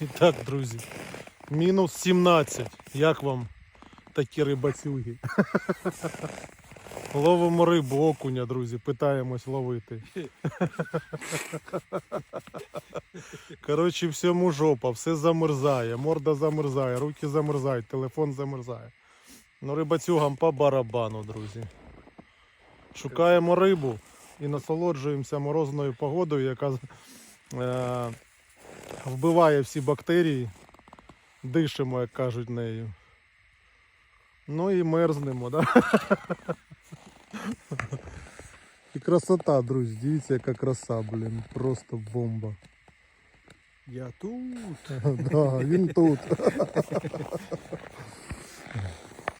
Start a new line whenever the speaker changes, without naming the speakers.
І так, друзі. Мінус 17. Як вам такі рибацюги? Ловимо рибу, окуня, друзі, питаємось ловити. Коротше, всьому жопа, все замерзає, морда замерзає, руки замерзають, телефон замерзає. Ну, рибацюгам по барабану, друзі. Шукаємо рибу і насолоджуємося морозною погодою, яка е, вбиває всі бактерії. Дишимо, як кажуть нею. Ну і мерзнемо, да? І красота, друзі. Дивіться, яка краса, блін. Просто бомба.
Я тут.
Да, він тут.